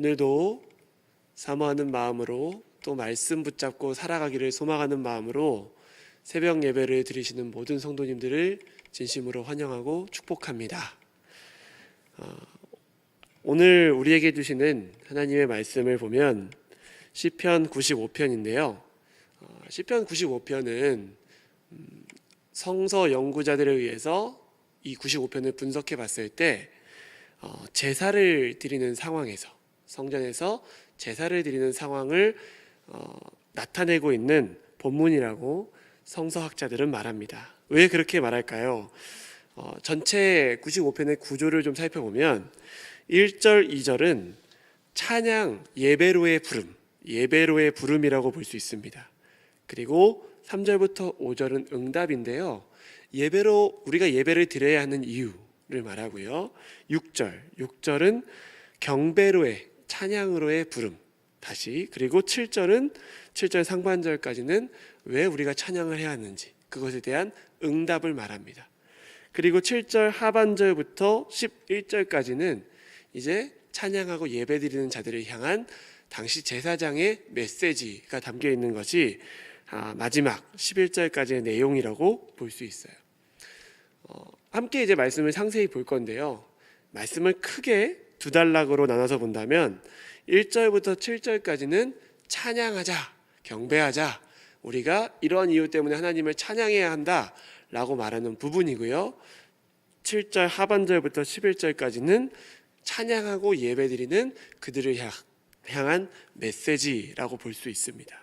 오늘도 사모하는 마음으로 또 말씀 붙잡고 살아가기를 소망하는 마음으로 새벽 예배를 드리시는 모든 성도님들을 진심으로 환영하고 축복합니다. 어, 오늘 우리에게 주시는 하나님의 말씀을 보면 시편 95편인데요. 어, 시편 95편은 음, 성서 연구자들에 의해서 이 95편을 분석해 봤을 때 어, 제사를 드리는 상황에서 성전에서 제사를 드리는 상황을 어, 나타내고 있는 본문이라고 성서학자들은 말합니다. 왜 그렇게 말할까요? 어, 전체 95편의 구조를 좀 살펴보면 1절, 2절은 찬양 예배로의 부름, 예배로의 부름이라고 볼 수 있습니다. 그리고 3절부터 5절은 응답인데요. 예배로 우리가 예배를 드려야 하는 이유를 말하고요. 6절, 6절은 경배로의 찬양으로의 부름. 다시 그리고 7절은 7절 상반절까지는 왜 우리가 찬양을 해야 하는지 그것에 대한 응답을 말합니다. 그리고 7절 하반절부터 11절까지는 이제 찬양하고 예배드리는 자들을 향한 당시 제사장의 메시지가 담겨 있는 것이 아, 마지막 11절까지의 내용이라고 볼 수 있어요. 어, 함께 이제 말씀을 상세히 볼 건데요. 말씀을 크게 두 단락으로 나눠서 본다면 1절부터 7절까지는 찬양하자, 경배하자, 우리가 이런 이유 때문에 하나님을 찬양해야 한다 라고 말하는 부분이고요. 7절 하반절부터 11절까지는 찬양하고 예배드리는 그들을 향- 향한 메시지라고 볼 수 있습니다.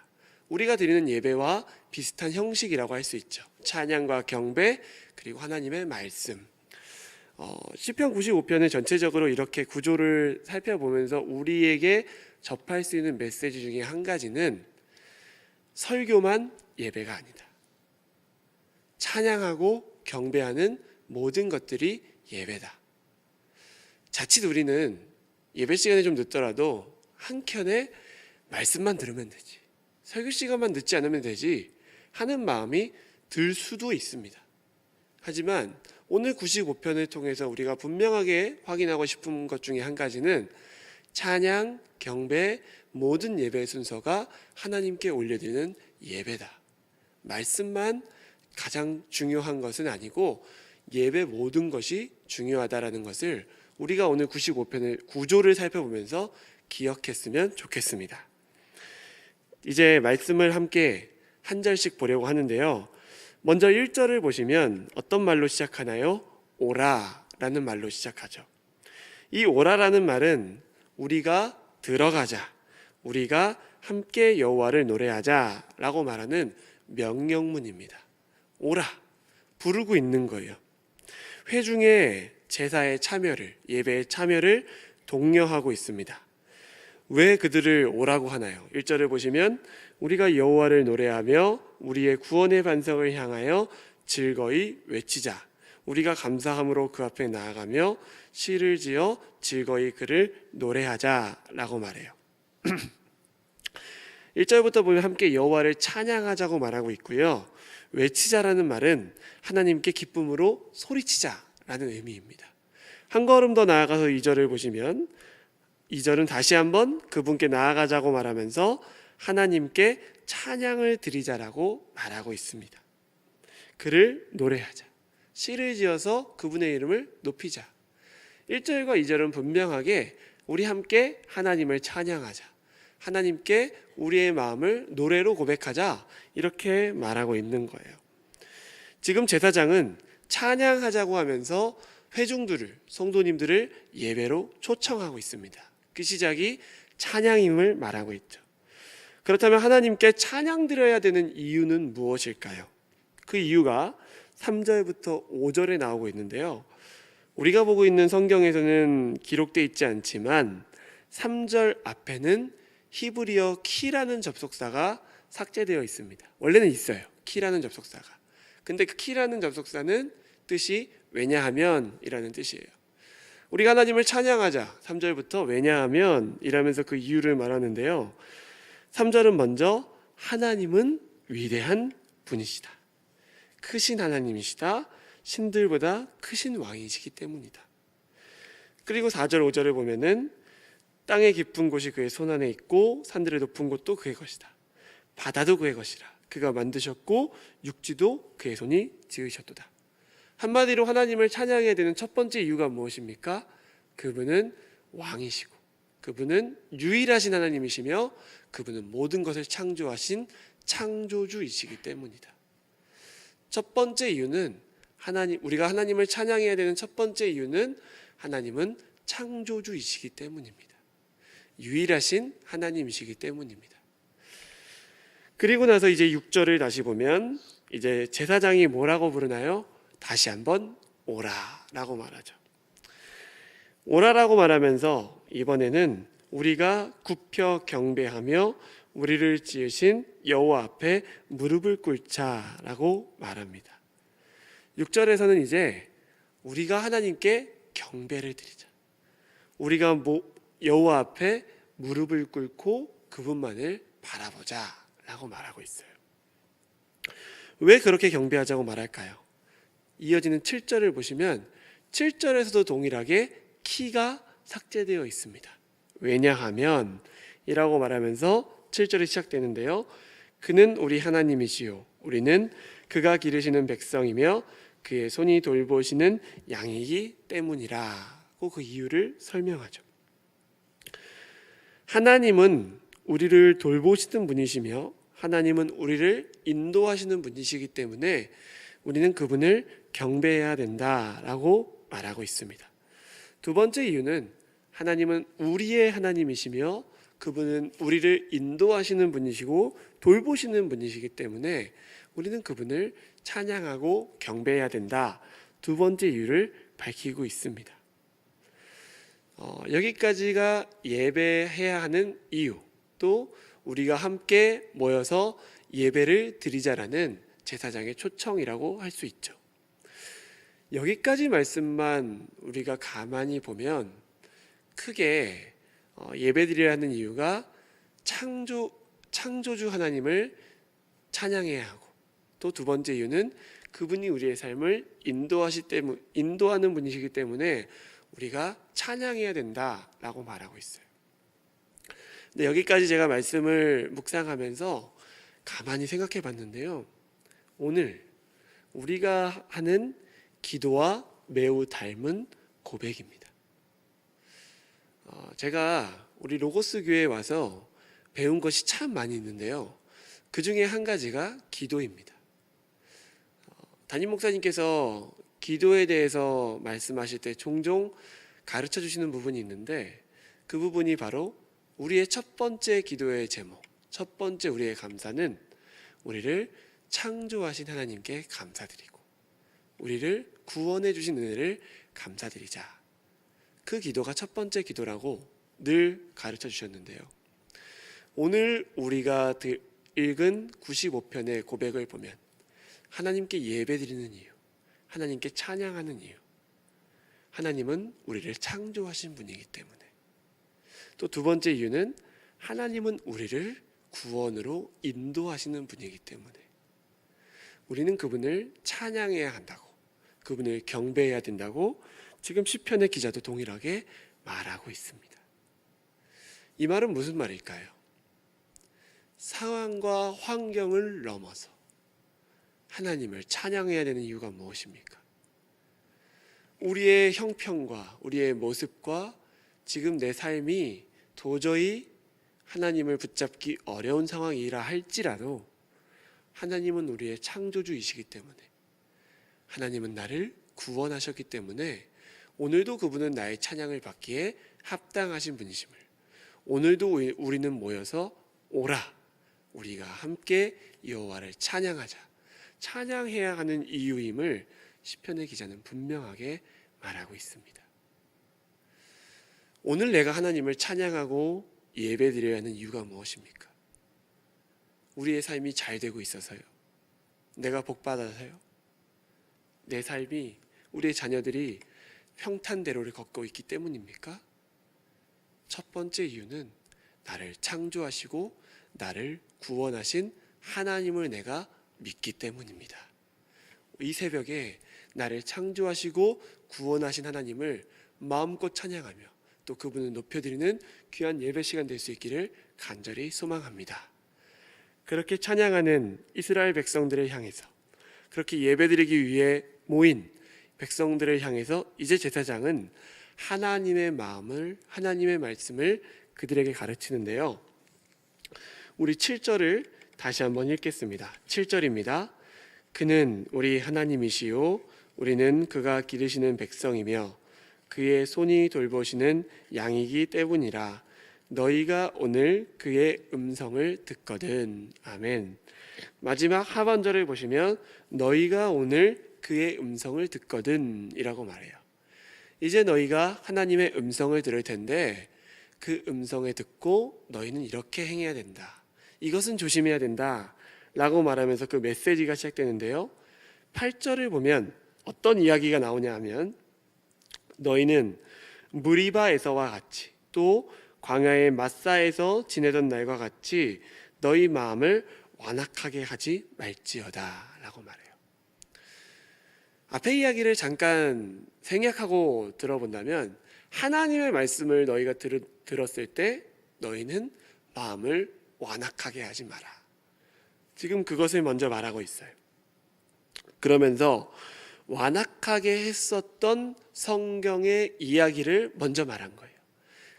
우리가 드리는 예배와 비슷한 형식이라고 할 수 있죠. 찬양과 경배 그리고 하나님의 말씀. 어, 시편 95편은 전체적으로 이렇게 구조를 살펴보면서 우리에게 접할 수 있는 메시지 중에 한 가지는 설교만 예배가 아니다. 찬양하고 경배하는 모든 것들이 예배다. 자칫 우리는 예배 시간에 좀 늦더라도 한 켠에 말씀만 들으면 되지. 설교 시간만 늦지 않으면 되지. 하는 마음이 들 수도 있습니다. 하지만 오늘 95편을 통해서 우리가 분명하게 확인하고 싶은 것 중에 한 가지는 찬양, 경배, 모든 예배 순서가 하나님께 올려드리는 예배다. 말씀만 가장 중요한 것은 아니고 예배 모든 것이 중요하다라는 것을 우리가 오늘 95편의 구조를 살펴보면서 기억했으면 좋겠습니다. 이제 말씀을 함께 한 절씩 보려고 하는데요. 먼저 1절을 보시면 어떤 말로 시작하나요? 오라라는 말로 시작하죠. 이 오라라는 말은 우리가 들어가자, 우리가 함께 여호와를 노래하자라고 말하는 명령문입니다. 오라 부르고 있는 거예요. 회중의 제사의 참여를 예배의 참여를 독려하고 있습니다. 왜 그들을 오라고 하나요? 1절을 보시면 우리가 여호와를 노래하며 우리의 구원의 반석을 향하여 즐거이 외치자. 우리가 감사함으로 그 앞에 나아가며 시를 지어 즐거이 그를 노래하자라고 말해요. 1절부터 보면 함께 여호와를 찬양하자고 말하고 있고요. 외치자라는 말은 하나님께 기쁨으로 소리치자라는 의미입니다. 한 걸음 더 나아가서 2절을 보시면 2절은 다시 한번 그분께 나아가자고 말하면서 하나님께 찬양을 드리자라고 말하고 있습니다. 그를 노래하자. 시를 지어서 그분의 이름을 높이자. 1절과 2절은 분명하게 우리 함께 하나님을 찬양하자. 하나님께 우리의 마음을 노래로 고백하자. 이렇게 말하고 있는 거예요. 지금 제사장은 찬양하자고 하면서 회중들을, 성도님들을 예배로 초청하고 있습니다. 그 시작이 찬양임을 말하고 있죠. 그렇다면 하나님께 찬양 드려야 되는 이유는 무엇일까요? 그 이유가 3절부터 5절에 나오고 있는데요. 우리가 보고 있는 성경에서는 기록되어 있지 않지만 3절 앞에는 히브리어 키라는 접속사가 삭제되어 있습니다. 원래는 있어요. 키라는 접속사가. 근데 그 키라는 접속사는 뜻이 왜냐하면이라는 뜻이에요. 우리가 하나님을 찬양하자. 3절부터 왜냐하면 이라면서 그 이유를 말하는데요. 3절은 먼저 하나님은 위대한 분이시다. 크신 하나님이시다. 신들보다 크신 왕이시기 때문이다. 그리고 4절, 5절을 보면은 땅의 깊은 곳이 그의 손 안에 있고 산들의 높은 곳도 그의 것이다. 바다도 그의 것이라. 그가 만드셨고 육지도 그의 손이 지으셨도다. 한마디로 하나님을 찬양해야 되는 첫 번째 이유가 무엇입니까? 그분은 왕이시고 그분은 유일하신 하나님이시며 그분은 모든 것을 창조하신 창조주이시기 때문이다. 첫 번째 이유는 하나님 우리가 하나님을 찬양해야 되는 첫 번째 이유는 하나님은 창조주이시기 때문입니다. 유일하신 하나님이시기 때문입니다. 그리고 나서 이제 6절을 다시 보면 이제 제사장이 뭐라고 부르나요? 다시 한번 오라라고 말하죠. 오라라고 말하면서 이번에는 우리가 굽혀 경배하며 우리를 지으신 여호와 앞에 무릎을 꿇자라고 말합니다. 6절에서는 이제 우리가 하나님께 경배를 드리자. 우리가 모- 여호와 앞에 무릎을 꿇고 그분만을 바라보자라고 말하고 있어요. 왜 그렇게 경배하자고 말할까요? 이어지는 7절을 보시면 7절에서도 동일하게 키가 삭제되어 있습니다. 왜냐하면 이라고 말하면서 7절이 시작되는데요. 그는 우리 하나님이시요 우리는 그가 기르시는 백성이며 그의 손이 돌보시는 양이기 때문이라고 그 이유를 설명하죠. 하나님은 우리를 돌보시는 분이시며 하나님은 우리를 인도하시는 분이시기 때문에 우리는 그분을 경배해야 된다라고 말하고 있습니다. 두 번째 이유는 하나님은 우리의 하나님이시며 그분은 우리를 인도하시는 분이시고 돌보시는 분이시기 때문에 우리는 그분을 찬양하고 경배해야 된다. 두 번째 이유를 밝히고 있습니다. 어, 여기까지가 예배해야 하는 이유, 또 우리가 함께 모여서 예배를 드리자라는 제사장의 초청이라고 할 수 있죠. 여기까지 말씀만 우리가 가만히 보면 크게 어, 예배드려야 하는 이유가 창조 창조주 하나님을 찬양해야 하고 또 두 번째 이유는 그분이 우리의 삶을 인도하시 때문 인도하는 분이시기 때문에 우리가 찬양해야 된다라고 말하고 있어요. 근데 여기까지 제가 말씀을 묵상하면서 가만히 생각해 봤는데요. 오늘 우리가 하는 기도와 매우 닮은 고백입니다. 어, 제가 우리 로고스 교회에 와서 배운 것이 참 많이 있는데요. 그 중에 한 가지가 기도입니다. 어, 담임 목사님께서 기도에 대해서 말씀하실 때 종종 가르쳐 주시는 부분이 있는데 그 부분이 바로 우리의 첫 번째 기도의 제목, 첫 번째 우리의 감사는 우리를 창조하신 하나님께 감사드리고 우리를 구원해 주신 은혜를 감사드리자. 그 기도가 첫 번째 기도라고 늘 가르쳐 주셨는데요. 오늘 우리가 드- 읽은 95편의 고백을 보면 하나님께 예배드리는 이유, 하나님께 찬양하는 이유, 하나님은 우리를 창조하신 분이기 때문에 또 두 번째 이유는 하나님은 우리를 구원으로 인도하시는 분이기 때문에 우리는 그분을 찬양해야 한다고 그분을 경배해야 된다고 지금 시편의 기자도 동일하게 말하고 있습니다. 이 말은 무슨 말일까요? 상황과 환경을 넘어서 하나님을 찬양해야 되는 이유가 무엇입니까? 우리의 형편과 우리의 모습과 지금 내 삶이 도저히 하나님을 붙잡기 어려운 상황이라 할지라도 하나님은 우리의 창조주이시기 때문에 하나님은 나를 구원하셨기 때문에 오늘도 그분은 나의 찬양을 받기에 합당하신 분이심을 오늘도 우리- 우리는 모여서 오라 우리가 함께 여호와를 찬양하자 찬양해야 하는 이유임을 시편의 기자는 분명하게 말하고 있습니다. 오늘 내가 하나님을 찬양하고 예배드려야 하는 이유가 무엇입니까? 우리의 삶이 잘 되고 있어서요. 내가 복 받아서요. 내 삶이 우리의 자녀들이 평탄대로를 걷고 있기 때문입니까? 첫 번째 이유는 나를 창조하시고 나를 구원하신 하나님을 내가 믿기 때문입니다. 이 새벽에 나를 창조하시고 구원하신 하나님을 마음껏 찬양하며 또 그분을 높여드리는 귀한 예배 시간 될 수 있기를 간절히 소망합니다. 그렇게 찬양하는 이스라엘 백성들을 향해서 그렇게 예배드리기 위해 모인 백성들을 향해서 이제 제사장은 하나님의 마음을 하나님의 말씀을 그들에게 가르치는데요. 우리 7절을 다시 한번 읽겠습니다. 7절입니다. 그는 우리 하나님이시요 우리는 그가 기르시는 백성이며 그의 손이 돌보시는 양이기 때문이라 너희가 오늘 그의 음성을 듣거든. 아멘. 마지막 하반절을 보시면 너희가 오늘 그의 음성을 듣거든이라고 말해요. 이제 너희가 하나님의 음성을 들을 텐데 그 음성에 듣고 너희는 이렇게 행해야 된다. 이것은 조심해야 된다. 라고 말하면서 그 메시지가 시작되는데요. 8절을 보면 어떤 이야기가 나오냐 하면 너희는 무리바에서와 같이 또 광야의 마사에서 지내던 날과 같이 너희 마음을 완악하게 하지 말지어다 라고 말해요. 앞에 이야기를 잠깐 생략하고 들어본다면 하나님의 말씀을 너희가 들, 들었을 때 너희는 마음을 완악하게 하지 마라. 지금 그것을 먼저 말하고 있어요. 그러면서 완악하게 했었던 성경의 이야기를 먼저 말한 거예요.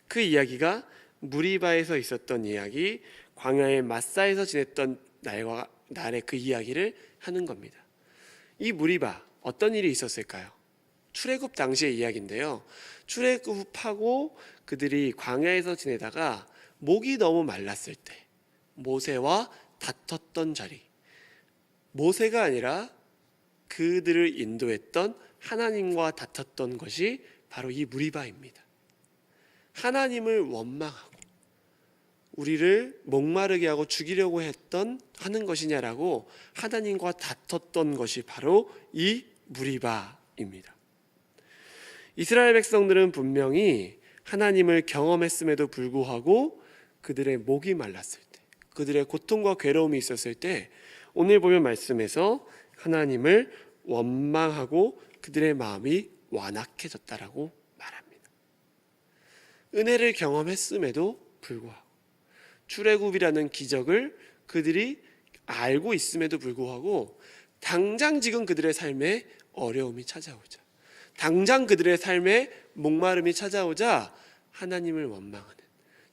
그 이야기가 무리바에서 있었던 이야기, 광야의 마사에서 지냈던 날과 날의 그 이야기를 하는 겁니다. 이 무리바 어떤 일이 있었을까요? 출애굽 당시의 이야기인데요. 출애굽하고 그들이 광야에서 지내다가 목이 너무 말랐을 때 모세와 다퉜던 자리. 모세가 아니라 그들을 인도했던 하나님과 다퉜던 것이 바로 이 무리바입니다. 하나님을 원망하고 우리를 목마르게 하고 죽이려고 했던 하는 것이냐라고 하나님과 다퉜던 것이 바로 이 무리바입니다. 이스라엘 백성들은 분명히 하나님을 경험했음에도 불구하고 그들의 목이 말랐을 때, 그들의 고통과 괴로움이 있었을 때, 오늘 보면 말씀에서 하나님을 원망하고 그들의 마음이 완악해졌다라고 말합니다. 은혜를 경험했음에도 불구하고 출애굽이라는 기적을 그들이 알고 있음에도 불구하고 당장 지금 그들의 삶에 어려움이 찾아오자 당장 그들의 삶에 목마름이 찾아오자 하나님을 원망하는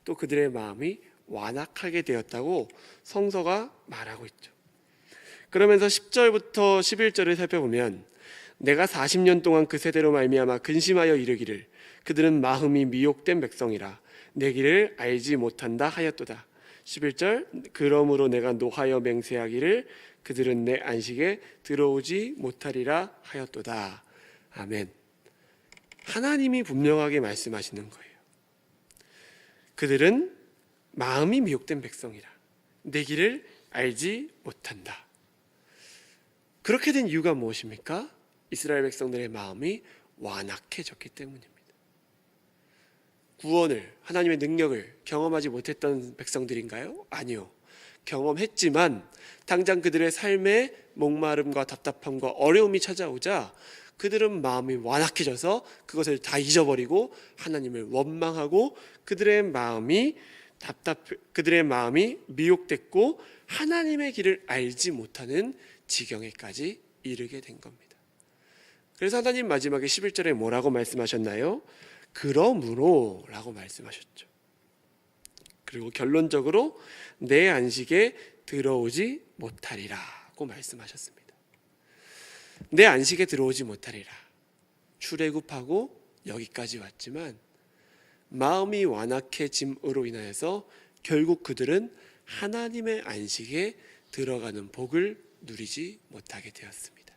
또 그들의 마음이 완악하게 되었다고 성서가 말하고 있죠. 그러면서 10절부터 11절을 살펴보면 내가 40년 동안 그 세대로 말미암아 근심하여 이르기를 그들은 마음이 미혹된 백성이라 내 길을 알지 못한다 하였도다. 11절 그러므로 내가 노하여 맹세하기를 그들은 내 안식에 들어오지 못하리라 하였도다. 아멘. 하나님이 분명하게 말씀하시는 거예요. 그들은 마음이 미혹된 백성이라 내 길을 알지 못한다. 그렇게 된 이유가 무엇입니까? 이스라엘 백성들의 마음이 완악해졌기 때문입니다. 구원을 하나님의 능력을 경험하지 못했던 백성들인가요? 아니요. 경험했지만 당장 그들의 삶에 목마름과 답답함과 어려움이 찾아오자 그들은 마음이 완악해져서 그것을 다 잊어버리고 하나님을 원망하고 그들의 마음이 답답 그들의 마음이 미혹됐고 하나님의 길을 알지 못하는 지경에까지 이르게 된 겁니다. 그래서 하나님 마지막에 11절에 뭐라고 말씀하셨나요? 그러므로 라고 말씀하셨죠. 그리고 결론적으로 내 안식에 들어오지 못하리라고 말씀하셨습니다. 내 안식에 들어오지 못하리라. 출애굽하고 여기까지 왔지만 마음이 완악해짐으로 인하여서 결국 그들은 하나님의 안식에 들어가는 복을 누리지 못하게 되었습니다.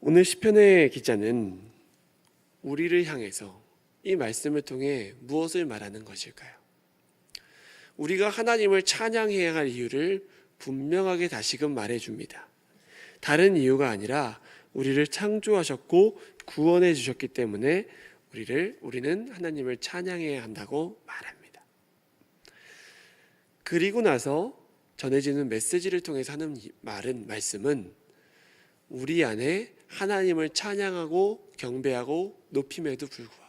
오늘 시편의 기자는 우리를 향해서 이 말씀을 통해 무엇을 말하는 것일까요? 우리가 하나님을 찬양해야 할 이유를 분명하게 다시금 말해 줍니다. 다른 이유가 아니라 우리를 창조하셨고 구원해 주셨기 때문에 우리를 우리는 하나님을 찬양해야 한다고 말합니다. 그리고 나서 전해지는 메시지를 통해서 하는 말은 말씀은 우리 안에 하나님을 찬양하고 경배하고 높임에도 불구하고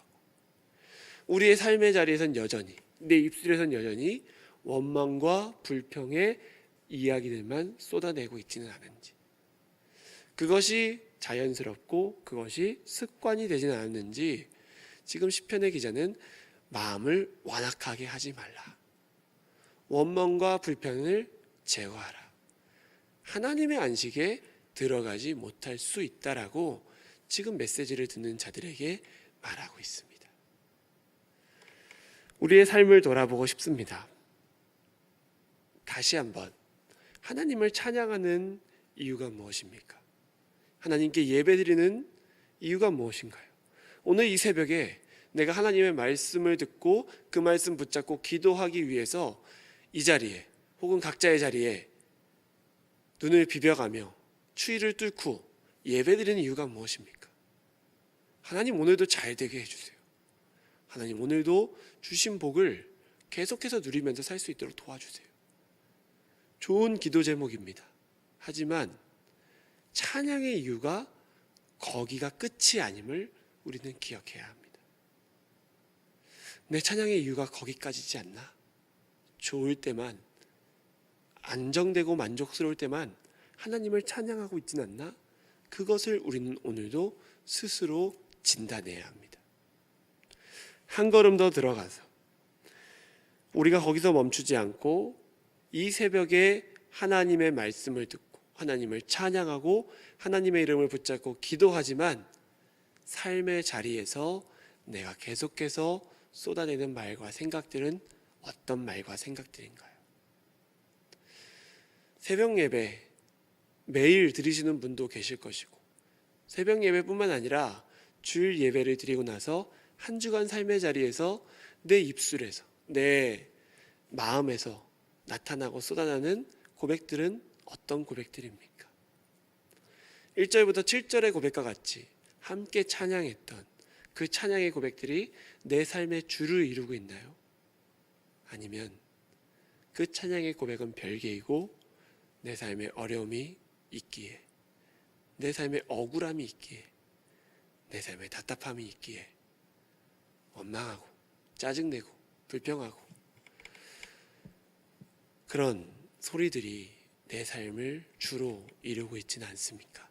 우리의 삶의 자리에선 여전히 내 입술에선 여전히 원망과 불평의 이야기들만 쏟아내고 있지는 않은지 그것이 자연스럽고 그것이 습관이 되지는 않았는지 지금 시편의 기자는 마음을 완악하게 하지 말라. 원망과 불평을 제거하라. 하나님의 안식에 들어가지 못할 수 있다라고 지금 메시지를 듣는 자들에게 말하고 있습니다. 우리의 삶을 돌아보고 싶습니다. 다시 한번 하나님을 찬양하는 이유가 무엇입니까? 하나님께 예배드리는 이유가 무엇인가요? 오늘 이 새벽에 내가 하나님의 말씀을 듣고 그 말씀 붙잡고 기도하기 위해서 이 자리에 혹은 각자의 자리에 눈을 비벼가며 추위를 뚫고 예배드리는 이유가 무엇입니까? 하나님 오늘도 잘 되게 해주세요. 하나님 오늘도 주신 복을 계속해서 누리면서 살 수 있도록 도와주세요. 좋은 기도 제목입니다. 하지만 찬양의 이유가 거기가 끝이 아님을 우리는 기억해야 합니다. 내 찬양의 이유가 거기까지지 않나? 좋을 때만 안정되고 만족스러울 때만 하나님을 찬양하고 있진 않나? 그것을 우리는 오늘도 스스로 진단해야 합니다. 한 걸음 더 들어가서 우리가 거기서 멈추지 않고 이 새벽에 하나님의 말씀을 듣고 하나님을 찬양하고 하나님의 이름을 붙잡고 기도하지만 삶의 자리에서 내가 계속해서 쏟아내는 말과 생각들은 어떤 말과 생각들인가요? 새벽 예배 매일 드리시는 분도 계실 것이고 새벽 예배뿐만 아니라 주일 예배를 드리고 나서 한 주간 삶의 자리에서 내 입술에서 내 마음에서 나타나고 쏟아나는 고백들은 어떤 고백들입니까? 1절부터 7절의 고백과 같이 함께 찬양했던 그 찬양의 고백들이 내 삶의 주를 이루고 있나요? 아니면 그 찬양의 고백은 별개이고 내 삶의 어려움이 있기에 내 삶의 억울함이 있기에 내 삶의 답답함이 있기에 원망하고 짜증내고 불평하고 그런 소리들이 내 삶을 주로 이루고 있지는 않습니까?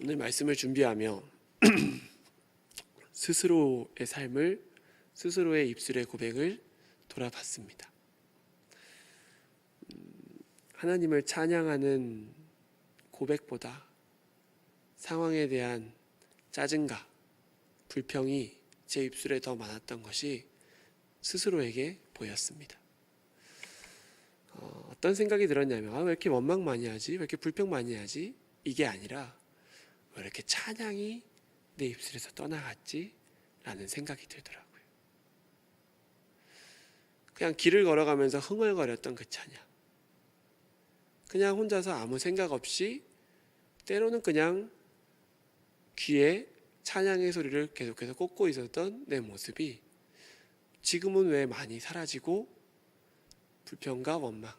오늘 말씀을 준비하며 스스로의 삶을 스스로의 입술의 고백을 돌아봤습니다. 음, 하나님을 찬양하는 고백보다 상황에 대한 짜증과 불평이 제 입술에 더 많았던 것이 스스로에게 보였습니다. 어, 어떤 생각이 들었냐면 아, 왜 이렇게 원망 많이 하지? 왜 이렇게 불평 많이 하지? 이게 아니라 왜 이렇게 찬양이 내 입술에서 떠나갔지? 라는 생각이 들더라고요. 그냥 길을 걸어가면서 흥얼거렸던 그 찬양. 그냥 혼자서 아무 생각 없이 때로는 그냥 귀에 찬양의 소리를 계속해서 꽂고 있었던 내 모습이 지금은 왜 많이 사라지고 불평과 원망,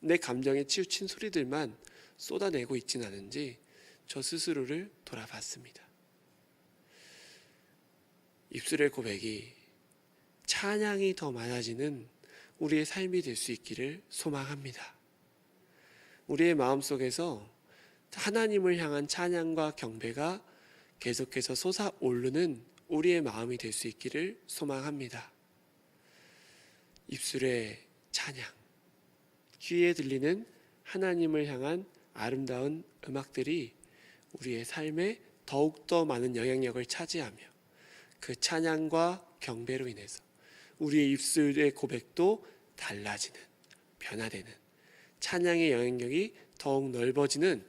내 감정에 치우친 소리들만 쏟아내고 있진 않은지 저 스스로를 돌아봤습니다. 입술의 고백이 찬양이 더 많아지는 우리의 삶이 될 수 있기를 소망합니다. 우리의 마음 속에서 하나님을 향한 찬양과 경배가 계속해서 솟아오르는 우리의 마음이 될 수 있기를 소망합니다. 입술의 찬양, 귀에 들리는 하나님을 향한 아름다운 음악들이 우리의 삶에 더욱더 많은 영향력을 차지하며 그 찬양과 경배로 인해서 우리의 입술의 고백도 달라지는, 변화되는 찬양의 영향력이 더욱 넓어지는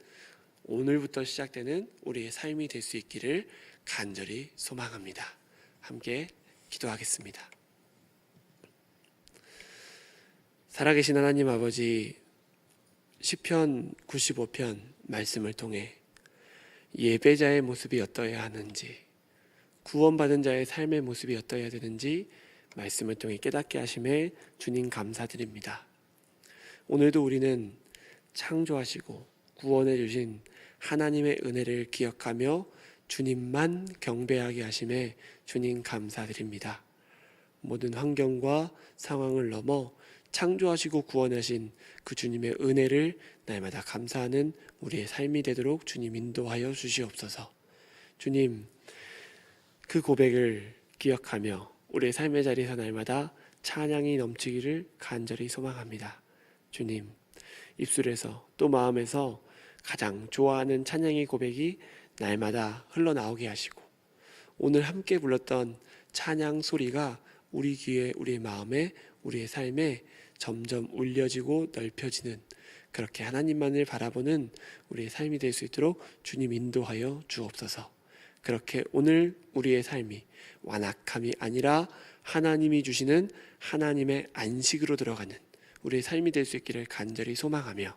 오늘부터 시작되는 우리의 삶이 될 수 있기를 간절히 소망합니다. 함께 기도하겠습니다. 살아계신 하나님 아버지 시편 95편 말씀을 통해 예배자의 모습이 어떠해야 하는지 구원받은 자의 삶의 모습이 어떠해야 되는지 말씀을 통해 깨닫게 하심에 주님 감사드립니다. 오늘도 우리는 창조하시고 구원해 주신 하나님의 은혜를 기억하며 주님만 경배하게 하심에 주님 감사드립니다. 모든 환경과 상황을 넘어 창조하시고 구원하신 그 주님의 은혜를 날마다 감사하는 우리의 삶이 되도록 주님 인도하여 주시옵소서. 주님, 그 고백을 기억하며 우리의 삶의 자리에서 날마다 찬양이 넘치기를 간절히 소망합니다. 주님, 입술에서 또 마음에서 가장 좋아하는 찬양의 고백이 날마다 흘러나오게 하시고 오늘 함께 불렀던 찬양 소리가 우리 귀에 우리의 마음에 우리의 삶에 점점 울려지고 넓혀지는 그렇게 하나님만을 바라보는 우리의 삶이 될 수 있도록 주님 인도하여 주옵소서. 그렇게 오늘 우리의 삶이 완악함이 아니라 하나님이 주시는 하나님의 안식으로 들어가는 우리의 삶이 될 수 있기를 간절히 소망하며